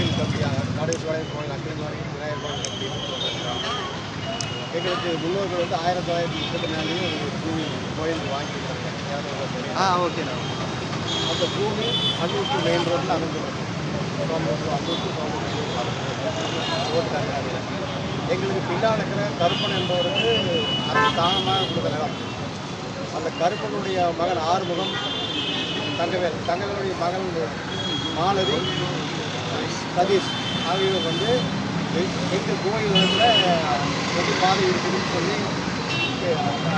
கோயில் கம்பியாக காடேஸ்வரர் கோயில் அக்கிரமாரி விநாயகர் கோயில் கம்பின்னு எங்களுக்கு முன்னோர்கள் வந்து ஆயிரத்தி தொள்ளாயிரத்தி முப்பத்தி நாலுலேயும் ஒரு பூமி கோயில் வாங்கியிருக்காங்க ஆ ஓகேண்ணா அந்த பூமி அன்னூற்றி மெயின் ரோட்டில் அமைஞ்சிருக்கு எங்களுக்கு பின்னால் இருக்கிற கருப்பன் என்பவருக்கு அது தானமாக கொடுத்த நிலம் அந்த கருப்பனுடைய மகன் ஆறுமுகம் தங்கவேல். தங்கவேலுடைய மகன் மாலதி. சதீஷ் ஆகியோர் வந்து எ- எங்கள் கோயிலில் பொது பாதை இருக்குதுன்னு சொல்லி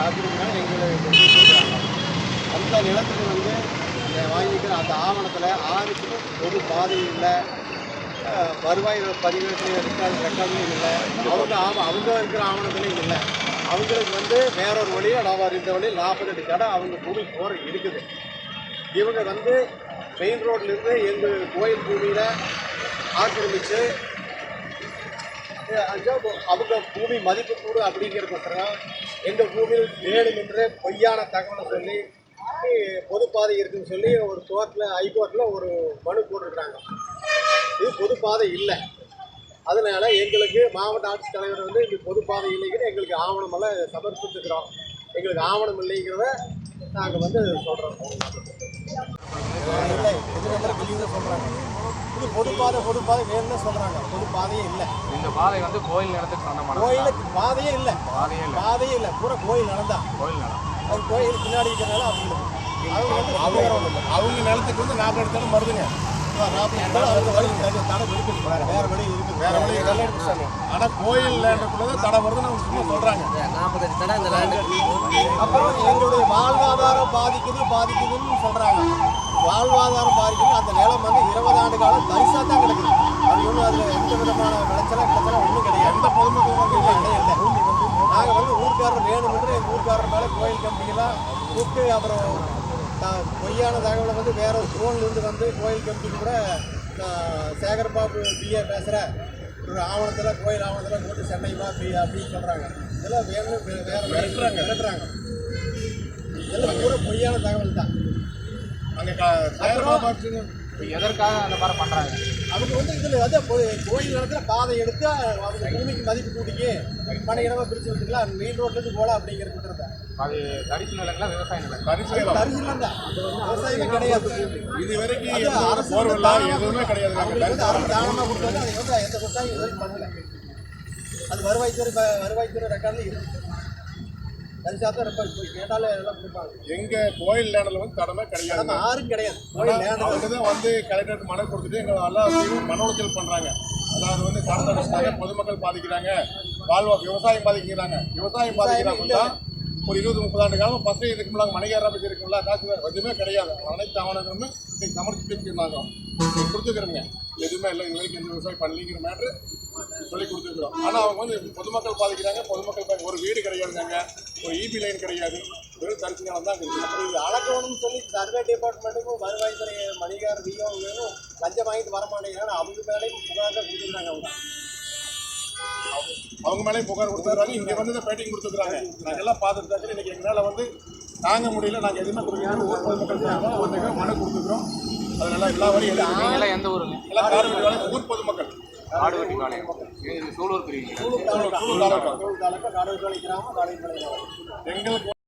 அப்படின்னா எங்களை சொல்கிறாங்க அந்த நிலத்துக்கு வந்து வாங்கிக்கிற அந்த ஆவணத்தில் ஆறுக்கு பொது பாதை இல்லை. வருவாய் பதிவேட்டில் ரெக்கார்டு ரெக்கார்டும் இல்லை. அவங்க ஆமாம் அவங்க இருக்கிற ஆவணத்துலையும் இல்லை. அவங்களுக்கு வந்து வேறொரு வழியில் நான் இந்த வழியில் நாற்பத்தெட்டு கடை அவங்க பூமி போகிற இருக்குது. இவங்க வந்து மெயின் ரோட்லேருந்து எங்கள் கோயில் பூமியில் ஆக்கிரமித்து அவங்க பூமி மதிப்பு கூடு அப்படிங்கிறதுக்கோசரம் எங்கள் பூமியில் வேணும் என்று பொய்யான தகவலை சொல்லி பொதுப்பாதை இருக்குன்னு சொல்லி ஒரு கோர்ட்டில் ஹைகோர்ட்டில் ஒரு மனு போட்டிருக்கிறாங்க. இது பொதுப்பாதை இல்லை. அதனால எங்களுக்கு மாவட்ட ஆட்சித்தலைவர் வந்து இது பொதுப்பாதை இல்லைங்கிற எங்களுக்கு ஆவணமெல்லாம் சமர்ப்பிச்சுக்கிறோம். எங்களுக்கு ஆவணம் இல்லைங்கிறத நாங்கள் வந்து சொல்கிறோம் இல்லை இது வந்து வெளியில் சொல்கிறாங்க இது பொதுப்பாதை பொதுப்பாதை வேணும்னு சொல்கிறாங்க பொதுப்பாதையே இல்லை. இந்த பாதை வந்து கோயில் நிலத்துக்கு சொந்தமான கோயிலுக்கு பாதையே இல்லை. பாதையே இல்லை. பாதையே இல்லை. பூரா கோயில் நடந்தான் கோயில் நிலம். அது கோயில் பின்னாடி இருக்கிறனால அவங்களுக்கு அவங்க வந்து அவங்க அவங்க நிலத்துக்கு வந்து நாற்பது இடத்துல மருதுங்க. அவங்க வழி தடை- தடை இருக்குது வேற வேற வழி இருக்குது வேற வழி இல்லை. ஆனா கோயில் லேண்டுக்குள்ளதான் தடை வருதுன்னு அவங்க சும்மா சொல்றாங்க. அப்புறம் எங்களுடைய வாழ்வாதாரம் பாதிக்குது பாதிக்குதுன்னு சொல்றாங்க. வாழ்வாதாரம் பாதிக்குது அந்த நிலம் வந்து இருபது ஆண்டு காலம் தரிசா தான் கிடக்குது. அது ஒன்றும் அதில் எந்த விதமான விளைச்சலாம் கிடச்சலாம் ஒன்றும் கிடையாது. எந்த பொதுமக்கள் வந்து இல்லை இல்லை. நாங்கள் வந்து ஊர்க்காரர் வேணுமென்று எங்கள் ஊர்க்காரர் மேலே கோயில் கம்பிக்கெல்லாம் கூப்பிட்டு அப்புறம் பொய்யான தகவலை வந்து வேற ஒரு ஃபோன்லேருந்து வந்து கோயில் கம்பிக்கு கூட நான் சேகர்பாபு பிஏ பேசுகிறேன் ஒரு ஆவணத்தில் கோயில் ஆவணத்தில் போட்டு சென்னை வா பி அப்படின்னு சொல்கிறாங்க இதெல்லாம் வேணும் வேற மிரட்டுறாங்க. மிரட்டுறாங்க. இதெல்லாம் பூரா பொய்யான தகவல் தான் இப்போ எதற்காக அந்த மாதிரி பண்ணுறாங்க அவங்க வந்து இதில் வந்து கோயில் இடத்துல பாதை எடுத்து அவங்க பூமிக்கு மதிப்பு கூட்டிக்கு மனை இடமா பிரித்து வச்சுக்கலாம் மெயின் ரோட்லேருந்து போகலாம் அப்படிங்கிற குற்றத்தை அது தரிசு நிலங்களா விவசாய நிலம்? தரிசு நிலம். தரிசனம் தான். விவசாயமே கிடையாது. இது வரைக்கும் அரசு எதுவுமே கிடையாது. அவங்களுக்கு அரசு தானமாக கொடுத்தாங்க அதை வந்து எந்த விவசாயம் இது வரைக்கும் பண்ணல. அது வருவாய்த்துறை வருவாய்த்துறை ரெக்கார்டில் இருக்கு. எங்க கோயில் லேண்டில் வந்து தடமே கிடையாது. ஆறும் கிடையாது. அவங்க தான் வந்து கலெக்டருக்கு மனு கொடுத்துட்டு எங்களை தீவிர மன உளைச்சல் பண்றாங்க. அதாவது வந்து தடை தடுச்சுட்டாங்க பொதுமக்கள் பாதிக்கிறாங்க வாழ்வா விவசாயம் பாதிக்கிறாங்க. விவசாயம் பாதிக்கிறாங்கன்னா ஒரு இருபது முப்பது ஆண்டு காலம் பசங்க இதுக்கு முன்னாடி மணிகார பற்றி காசு எதுவுமே கிடையாது. அனைத்து ஆவணங்களுமே இன்னைக்கு சமர்ப்பிச்சு வச்சிருந்தாங்க கொடுத்துக்கிறோங்க. எதுவுமே இல்லை இது வரைக்கும் எந்த விவசாயம் பண்ணலிங்கிற மேட்ரு சொல்லி கொடுத்துருக்குறோம். ஆனால் அவங்க வந்து பொதுமக்கள் பாதிக்கிறாங்க. பொதுமக்கள் பாதி- ஒரு வீடு கிடையாதுங்க. ஒரு இபி லைன் கிடையாது. வெறும் தரிசு நிலம் தான் இருக்குது. அளக்கணும்னு சொல்லி சர்வே டிபார்ட்மெண்ட்டுக்கும் வருவாய்த்துறை மணிகார விஓவும் லஞ்சம் வாங்கிட்டு வர மாட்டேங்கிறாங்க. அவங்க மேலேயும் புகார் கொடுத்துருக்காங்க அவங்க. அவங்க மேலே புகார் கொடுத்துருக்காங்க. இங்கே வந்து இந்த பேட்டிங் கொடுத்துருக்காங்க நாங்கள் எல்லாம் பார்த்துட்டு தான் இன்னைக்கு எங்களால் வந்து தாங்க முடியல. நாங்கள் எதுவுமே கொடுக்கணும் ஊர் பொதுமக்கள் தடவை மனு கொடுத்துருக்குறோம். அதனால எல்லா வரையும் நீங்களாம் எந்த ஊருங்க? எல்லாம் ஊர் பொதுமக்கள். ஆடுவட்டி பாளையம். இது சூலூர் பிரிவு. எங்களுக்கு